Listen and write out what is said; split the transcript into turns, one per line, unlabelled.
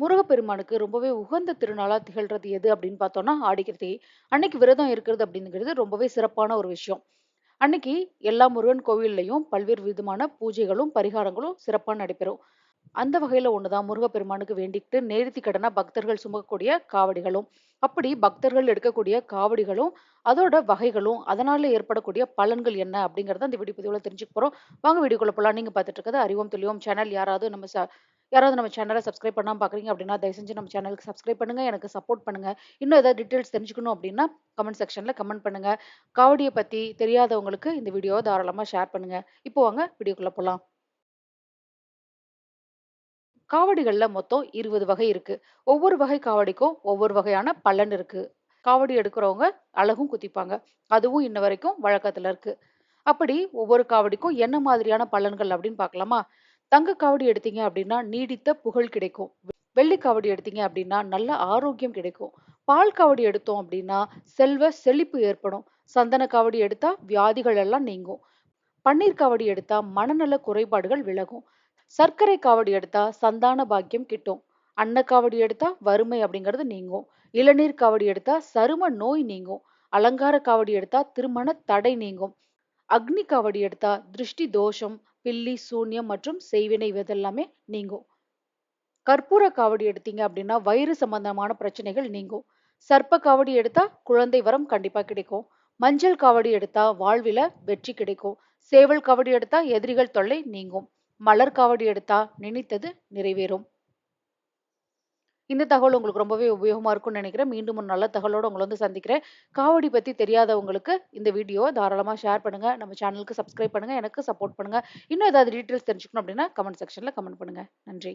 முருகப்பெருமானுக்கு ரொம்பவே உகந்த திருநாளா திகழ்றது எது அப்படின்னு பார்த்தோம்னா ஆடி அன்னைக்கு விரதம் இருக்கிறது அப்படிங்கிறது ரொம்பவே சிறப்பான ஒரு விஷயம். அன்னைக்கு எல்லா முருகன் கோவில்லையும் பல்வேறு விதமான பூஜைகளும் பரிகாரங்களும் சிறப்பாக நடைபெறும். அந்த வகையில ஒண்ணுதான் முருகப்பெருமானுக்கு வேண்டிக்கிட்டு நேர்த்தி கடனாக பக்தர்கள் சுமக்கக்கூடிய காவடிகளும் அப்படி பக்தர்கள் எடுக்கக்கூடிய காவடிகளும் அதோட வகைகளும் அதனால ஏற்படக்கூடிய பலன்கள் என்ன அப்படிங்கறத இந்த வீடியோ பதிவில் தெரிஞ்சுக்க போறோம். வாங்க வீடியோக்குள்ள போகலாம் நீங்க பார்த்துட்டு இருக்கிறது அறிவோம் தெளிவோம் சேனல் யாராவது நம்ம ச- யாராவது நம்ம சேனலை சப்ஸ்கிரைப் பண்ணாமல் பார்க்குறீங்க அப்படின்னா தயவு செஞ்சு நம்ம சேனலுக்கு சப்ஸ்கிரைப் பண்ணுங்க எனக்கு சப்போர்ட் பண்ணுங்க. இன்னும் ஏதாவது டீட்டெயில்ஸ் தெரிஞ்சுக்கணும் அப்படின்னா கமெண்ட் செக்ஷன்ல கமெண்ட் பண்ணுங்க. காவடியை பத்தி தெரியாதவங்களுக்கு இந்த வீடியோவை தாராளமா ஷேர் பண்ணுங்க. இப்போ வாங்க வீடியோக்குள்ளே போலாம். காவடிகள்ல மொத்தம் இருபது வகை இருக்கு. ஒவ்வொரு வகை காவடிக்கும் ஒவ்வொரு வகையான பலன் இருக்கு. காவடி எடுக்கிறவங்க அழகும் குத்திப்பாங்க அதுவும் இன்ன வரைக்கும் வழக்கத்துல இருக்கு. அப்படி ஒவ்வொரு காவடிக்கும் என்ன மாதிரியான பலன்கள் அப்படின்னு பார்க்கலாமா? தங்க காவடி எடுத்தீங்க அப்படின்னா நீடித்த புகழ் கிடைக்கும். வெள்ளி காவடி எடுத்தீங்க அப்படின்னா நல்ல ஆரோக்கியம் கிடைக்கும். பால் காவடி எடுத்தோம் அப்படின்னா செல்வ செழிப்பு ஏற்படும். சந்தன காவடி எடுத்தா வியாதிகள் எல்லாம் நீங்கும். பன்னீர் காவடி எடுத்தா மனநல குறைபாடுகள் விலகும். சர்க்கரை காவடி எடுத்தா சந்தான பாக்கியம் கிட்டும். அன்னக்காவடி எடுத்தா வறுமை அப்படிங்கிறது நீங்கும். இளநீர் காவடி எடுத்தா சரும நோய் நீங்கும். அலங்கார காவடி எடுத்தா திருமண தடை நீங்கும். அக்னி காவடி எடுத்தா திருஷ்டி தோஷம். பில்லி சூன்யம் மற்றும் செய்வினை இதெல்லாமே நீங்கும். கற்பூர காவடி எடுத்தீங்க அப்படின்னா வயிறு சம்பந்தமான பிரச்சனைகள் நீங்கும். சர்ப்ப காவடி எடுத்தா குழந்தை வரம் கண்டிப்பா கிடைக்கும். மஞ்சள் காவடி எடுத்தா வாழ்வில வெற்றி கிடைக்கும். சேவல் காவடி எடுத்தா எதிரிகள் தொல்லை நீங்கும். மலர் காவடி எடுத்தா நினைத்தது நிறைவேறும். இந்த தகவல் உங்களுக்கு ரொம்பவே உபயோகமாக இருக்கும்னு நினைக்கிறேன். மீண்டும் ஒரு நல்ல தகவலோடு உங்களை வந்து சந்திக்கிறேன். காவடி பற்றி தெரியாதவங்களுக்கு இந்த வீடியோவை தாராளமாக ஷேர் பண்ணுங்க. நம்ம சேனலுக்கு சப்ஸ்கிரைப் பண்ணுங்க. எனக்கு சப்போர்ட் பண்ணுங்க. இன்னும் ஏதாவது டீட்டெயில்ஸ் தெரிஞ்சுக்கணும் அப்படின்னா கமெண்ட் செக்ஷனில் கமெண்ட் பண்ணுங்க. நன்றி.